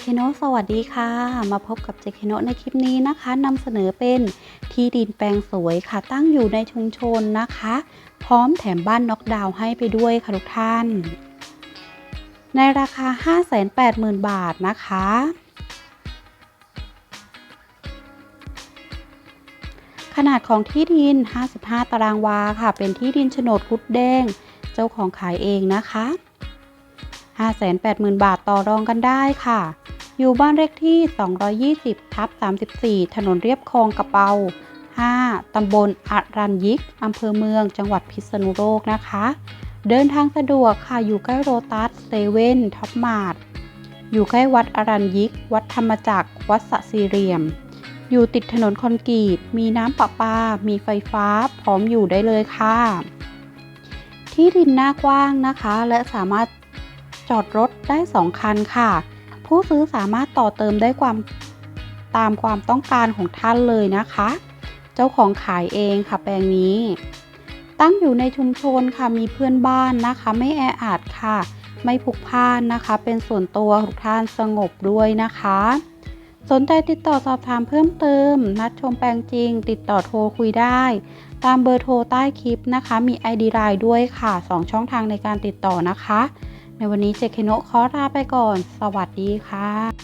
เคโนสวัสดีค่ะ มาพบกับเจเคโนในคลิปนี้นะคะนำเสนอเป็นที่ดินแปลงสวยค่ะ ตั้งอยู่ในชุมชนนะคะ พร้อมแถมบ้านน็อกดาวน์ให้ไปด้วยค่ะทุกท่าน ในราคา 580,000 บาทนะคะ ขนาดของที่ดิน 55 ตารางวาค่ะ เป็นที่ดินโฉนดคุดแดง เจ้าของขายเองนะคะ 580,000 บาทต่อรองกันได้ค่ะ อยู่บ้านเลขที่ 220 ทับ 34 ถนนเรียบคลองกระเปา 5 ตำบลอรัญยิก อำเภอเมือง จังหวัดพิษณุโลกนะคะ เดินทางสะดวกค่ะ อยู่ใกล้โรตัสเซเว่นท็อปมาร์ทอยู่ใกล้วัดอรัญยิก วัดธรรมจักร วัดสะสีเรียม อยู่ติดถนนคอนกรีต มีน้ำประปา มีไฟฟ้า พร้อมอยู่ได้เลยค่ะ ที่ดินหน้ากว้างนะคะ และสามารถ จอดรถได้ 2 คันค่ะ ผู้ซื้อสามารถต่อเติมได้ความตามความต้องการของท่านเลยนะคะ เจ้าของขายเองค่ะแปลงนี้ ตั้งอยู่ในชุมชนค่ะมีเพื่อนบ้านนะคะ ไม่แออัดค่ะ ไม่พลุกพ่านนะคะ เป็นส่วนตัวทุกท่านสงบด้วยนะคะ สนใจติดต่อสอบถามเพิ่มเติม นัดชมแปลงจริง ติดต่อโทรคุยได้ ตามเบอร์โทรใต้คลิปนะคะ มี ID ไลน์ด้วยค่ะ 2 ช่องทางในการติดต่อนะคะ ในวันนี้เจคเคโนะขอลาไปก่อน สวัสดีค่ะ